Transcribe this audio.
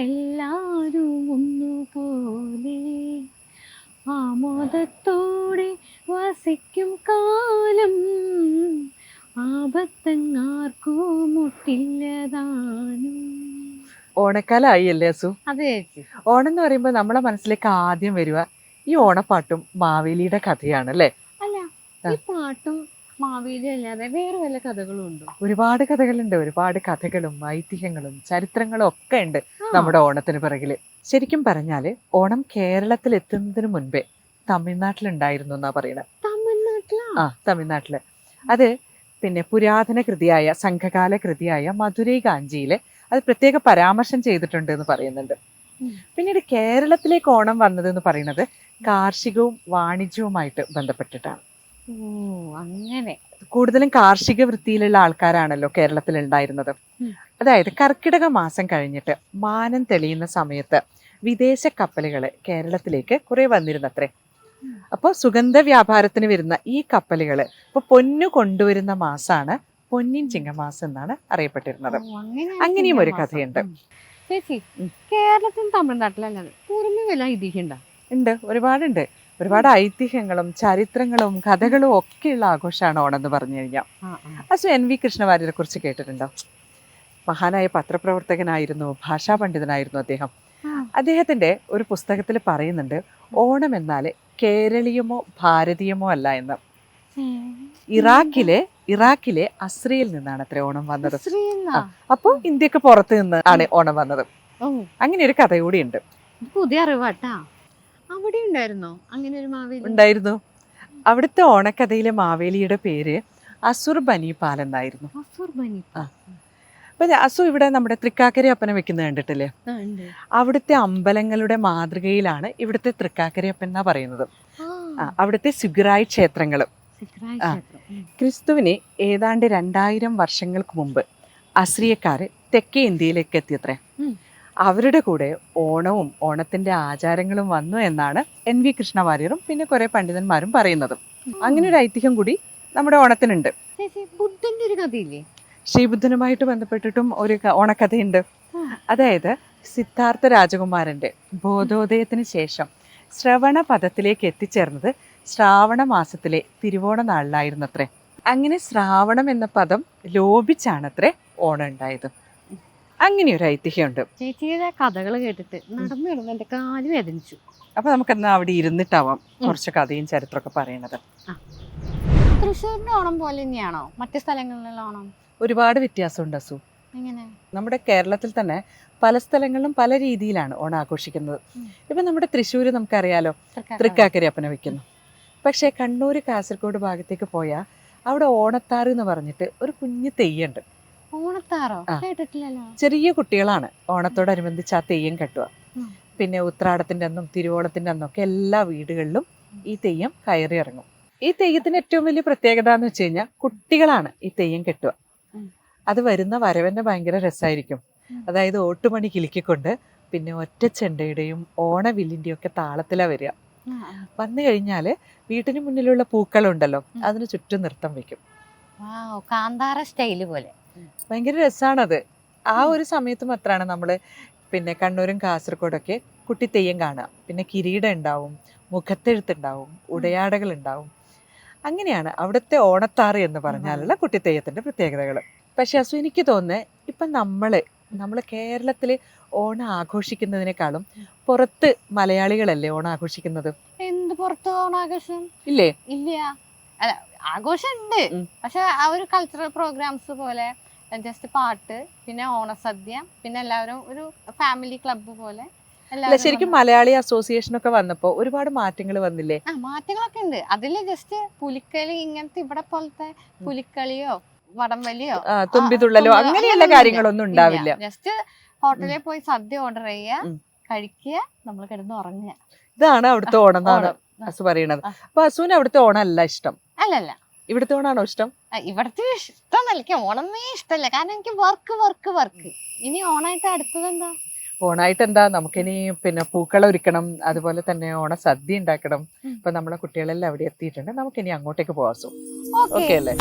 മനുഷ്യരെല്ലാരും ഒന്നുപോലെ ആമോദത്തോടെ വസിക്കും കാലം. ആപത്തങ്ങാർക്കോ മുട്ടില്ലതാനും. ഓണക്കാലമായി അല്ലേ അസു? അതെ ചേച്ചി. ഓണം എന്ന് പറയുമ്പോൾ നമ്മളെ മനസ്സിലേക്ക് ആദ്യം വരിക ഈ ഓണപ്പാട്ടും മാവേലിയുടെ കഥയാണ് അല്ലേ? അല്ല ഈ പാട്ടും മാവേലി അല്ലാതെ വേറെ വല്ല കഥകളും ഉണ്ടോ? ഒരുപാട് കഥകളുണ്ട്. ഒരുപാട് കഥകളും ഐതിഹ്യങ്ങളും ചരിത്രങ്ങളും ഒക്കെ ഉണ്ട് നമ്മുടെ ഓണത്തിന് പിറകിൽ. ശരിക്കും പറഞ്ഞാൽ ഓണം കേരളത്തിൽ എത്തുന്നതിന് മുൻപേ തമിഴ്നാട്ടിലുണ്ടായിരുന്നു എന്നാ പറയണത് തമിഴ്നാട്ടിലാ? ആ തമിഴ്നാട്ടിൽ. അത് പിന്നെ പുരാതന കൃതിയായ സംഘകാല കൃതിയായ മധുരൈ കാഞ്ചിയിൽ അത് പ്രത്യേക പരാമർശം ചെയ്തിട്ടുണ്ട് എന്ന് പറയുന്നുണ്ട്. പിന്നീട് കേരളത്തിലേക്ക് ഓണം വന്നത് എന്ന് പറയുന്നത് കാർഷികവും വാണിജ്യവുമായിട്ട് ബന്ധപ്പെട്ടിട്ടാണ്. ഓ അങ്ങനെ. കൂടുതലും കാർഷിക വൃത്തിയിലുള്ള ആൾക്കാരാണല്ലോ കേരളത്തിൽ ഉണ്ടായിരുന്നത്. അതായത് കർക്കിടക മാസം കഴിഞ്ഞിട്ട് മാനം തെളിയുന്ന സമയത്ത് വിദേശ കപ്പലുകൾ കേരളത്തിലേക്ക് കുറെ വന്നിരുന്നത്രേ. അപ്പോൾ സുഗന്ധ വ്യാപാരത്തിന് വരുന്ന ഈ കപ്പലുകൾ ഇപ്പോൾ പൊന്നു കൊണ്ടുവരുന്ന മാസമാണ് പൊന്നിൻ ചിങ്ങമാസം എന്നാണ് അറിയപ്പെട്ടിരുന്നത്. അങ്ങനെ അങ്ങനെയും ഒരു കഥയുണ്ട്. ചേച്ചി. കേരളത്തിലും തമിഴ്നാട്ടിലും ഐതിഹ്യണ്ട ഉണ്ട് ഒരുപാടുണ്ട്. ഒരുപാട് ഐതിഹ്യങ്ങളും ചരിത്രങ്ങളും കഥകളും ഒക്കെയുള്ള ആഘോഷമാണ് ഓണം എന്ന് പറഞ്ഞു കഴിഞ്ഞാൽ. അസു എൻ വി കൃഷ്ണവാര്യരെ കുറിച്ച് കേട്ടിട്ടുണ്ടോ? മഹാനായ പത്രപ്രവർത്തകനായിരുന്നു ഭാഷാ പണ്ഡിതനായിരുന്നു അദ്ദേഹം അദ്ദേഹത്തിന്റെ ഒരു പുസ്തകത്തിൽ പറയുന്നുണ്ട് ഓണം എന്നാൽ കേരളീയമോ ഭാരതീയമോ അല്ല എന്ന്. ഇറാഖിലെ ഇറാഖിലെ അസ്രയിൽ നിന്നാണ് അത്ര ഓണം വന്നത്. അപ്പോൾ ഇന്ത്യയ്ക്ക് പുറത്ത് നിന്ന് ആണ് ഓണം വന്നത്. അങ്ങനെ ഒരു കഥ കൂടി ഉണ്ട് പുതിയ അറിവാട്ടാ. അവിടെ ഉണ്ടായിരുന്നോ? അങ്ങനെ ഒരു മാവേലി? ഉണ്ടായിരുന്നു. അവിടുത്തെ ഓണക്കഥയിലെ മാവേലിയുടെ പേര് അസുർ ബനിപാൽ എന്നായിരുന്നു. അസുർ ബനി. ആ. അപ്പൊ അസു ഇവിടെ നമ്മുടെ തൃക്കാക്കര അപ്പനെ വെക്കുന്നത് കണ്ടിട്ടില്ലേ. അവിടുത്തെ അമ്പലങ്ങളുടെ മാതൃകയിലാണ് ഇവിടുത്തെ തൃക്കാക്കര അപ്പൻ എന്നാ പറയുന്നത്. അവിടുത്തെ സുഗ്രായി ക്ഷേത്രങ്ങളും. ക്രിസ്തുവിന് ഏതാണ്ട് രണ്ടായിരം വർഷങ്ങൾക്ക് മുമ്പ് അസ്രിയക്കാര് തെക്കേ ഇന്ത്യയിലേക്ക് എത്തിയത്രേ. അവരുടെ കൂടെ ഓണവും ഓണത്തിന്റെ ആചാരങ്ങളും വന്നു എന്നാണ് എൻ വി കൃഷ്ണവാര്യരും പിന്നെ കുറെ പണ്ഡിതന്മാരും പറയുന്നത്. അങ്ങനെ ഒരു ഐതിഹ്യം കൂടി നമ്മുടെ ഓണത്തിനുണ്ട്. ബുദ്ധന്റെ ഒരു കഥയില്ലേ? ശ്രീബുദ്ധനുമായിട്ട് ബന്ധപ്പെട്ടിട്ടും ഒരു ഓണക്കഥയുണ്ട്. അതായത് സിദ്ധാർത്ഥ രാജകുമാരന്റെ ബോധോദയത്തിന് ശേഷം ശ്രവണ പദത്തിലേക്ക് എത്തിച്ചേർന്നത് ശ്രാവണ മാസത്തിലെ തിരുവോണ നാളിലായിരുന്നത്രേ. അങ്ങനെ ശ്രാവണം എന്ന പദം ലോപിച്ചാണത്രേ ഓണം ഉണ്ടായത്. അങ്ങനെ ഒരു ഐതിഹ്യമുണ്ട്. ചേച്ചിയുടെ കഥകൾ കേട്ടിട്ട് നടന്നു കിടന്ന് എന്റെ കാൽ വേദനിച്ചു. അപ്പൊ നമുക്കെന്നാ അവിടെ ഇരുന്നിട്ടാവാം കുറച്ച് കഥയും ചരിത്രമൊക്കെ പറയണത്. തൃശ്ശൂരിന്റെ ഓണം പോലെ തന്നെയാണോ? മറ്റു സ്ഥലങ്ങളിലുള്ള ഓണം? ഒരുപാട് വ്യത്യാസമുണ്ട് അസു. എങ്ങനെ? നമ്മുടെ കേരളത്തിൽ തന്നെ പല സ്ഥലങ്ങളിലും പല രീതിയിലാണ് ഓണം ആഘോഷിക്കുന്നത്. ഇപ്പൊ നമ്മുടെ തൃശ്ശൂർ നമുക്കറിയാലോ തൃക്കാക്കരി. തൃക്കാക്കരയപ്പനെ വെക്കുന്നു. പക്ഷേ കണ്ണൂർ കാസർഗോഡ് ഭാഗത്തേക്ക് പോയാൽ അവിടെ ഓണത്താറ് എന്ന് പറഞ്ഞിട്ട് ഒരു കുഞ്ഞു തെയ്യുണ്ട്. ഓണത്താറോ? കേട്ടിട്ടില്ലല്ലോ. ചെറിയ കുട്ടികളാണ്. ഓണത്തോടനുബന്ധിച്ച് ആ തെയ്യം കെട്ടുക. പിന്നെ ഉത്രാടത്തിന്റെ അന്നും തിരുവോണത്തിന്റെ അന്നൊക്കെ എല്ലാ വീടുകളിലും ഈ തെയ്യം കയറി ഇറങ്ങും. ഈ തെയ്യത്തിന് ഏറ്റവും വലിയ പ്രത്യേകത എന്ന് വെച്ച് കഴിഞ്ഞാൽ കുട്ടികളാണ് ഈ തെയ്യം കെട്ടുക. അത് വരുന്ന വരവന്നെ ഭയങ്കര രസമായിരിക്കും അതായത് ഓട്ടുമണി കിലുക്കിക്കൊണ്ട് പിന്നെ ഒറ്റ ചെണ്ടയുടെയും ഓണവില്ലിന്റെയും ഒക്കെ താളത്തിലാണ് വരിക. വന്നു കഴിഞ്ഞാൽ വീട്ടിന് മുന്നിലുള്ള പൂക്കളുണ്ടല്ലോ. അതിന് ചുറ്റും നൃത്തം വെക്കും കാന്താര സ്റ്റൈൽ പോലെ. ഭയങ്കര രസമാണത് ആ ഒരു സമയത്ത് മാത്രമാണ് നമ്മൾ പിന്നെ കണ്ണൂരും കാസർഗോഡൊക്കെ കുട്ടി തെയ്യം കാണുക പിന്നെ കിരീടം ഉണ്ടാവും മുഖത്തെഴുത്തുണ്ടാവും ഉടയാടകൾ ഉണ്ടാവും അങ്ങനെയാണ് അവിടുത്തെ ഓണത്താറ് എന്ന് പറഞ്ഞാലുള്ള കുട്ടിത്തെയ്യത്തിന്റെ പ്രത്യേകതകൾ. പക്ഷേ അസു എനിക്ക് തോന്നുന്നത് ഇപ്പം നമ്മൾ നമ്മൾ കേരളത്തിൽ ഓണം ആഘോഷിക്കുന്നതിനേക്കാളും പുറത്ത് മലയാളികളല്ലേ ഓണം ആഘോഷിക്കുന്നത്? എന്ത് പുറത്ത് ഓണാഘോഷം ഇല്ലേ? ഇല്ല. അല്ല ആഘോഷം ഉണ്ട് പക്ഷെ ആ ഒരു കൾച്ചറൽ പ്രോഗ്രാംസ് പോലെ ജസ്റ്റ് പാട്ട് പിന്നെ ഓണസദ്യ പിന്നെ എല്ലാവരും ഒരു ഫാമിലി ക്ലബ്ബ് പോലെ അല്ല ശരിക്കും മലയാളി അസോസിയേഷൻ ഒക്കെ വന്നപ്പോ ഒരുപാട് മാറ്റങ്ങൾ വന്നില്ലേ? ആ മാറ്റങ്ങളൊക്കെ ഉണ്ട്. അതിൽ ജസ്റ്റ് പുലിക്കളി ഇങ്ങനത്തെ ഇവിടെ പോലത്തെ പുലിക്കളിയോ വടംവലിയോ തുമ്പിതുള്ളലോ തുമ്പ- അങ്ങനെയുള്ള കാര്യങ്ങളൊന്നും ഉണ്ടാവില്ല. ജസ്റ്റ് ഹോട്ടലിൽ പോയി സദ്യ ഓർഡർ ചെയ്യുക കഴിക്കുക നമ്മൾ കിടന്ന് ഉറങ്ങുക. ഇതാണ് അവിടുത്തെ ഓണം. അസു പറയണത്. അപ്പൊ അസുവിന് അവിടുത്തെ ഓണം അല്ല ഇഷ്ടം? അല്ലല്ല. ഇവിടുത്തെ ഓണാണോ ഇഷ്ടം? ആ, ഇവിടുത്തെ ഇഷ്ടമല്ല എനിക്ക് ഓണമേ ഇഷ്ടമല്ല. കാരണം എനിക്ക് വർക്ക് വർക്ക് വർക്ക്. ഇനി ഓണായിട്ട് അടുത്തത് എന്താ? ഓണായിട്ട് എന്താ? നമുക്കിനി പിന്നെ പൂക്കൾ ഒരുക്കണം. അതുപോലെ തന്നെ ഓണ സദ്യ ഉണ്ടാക്കണം. ഇപ്പൊ നമ്മളെ കുട്ടികളെല്ലാം അവിടെ എത്തിയിട്ടുണ്ട്. നമുക്കിനി അങ്ങോട്ടേക്ക് പോവാം അസു ഓക്കെ. ഓക്കെ അല്ലേ?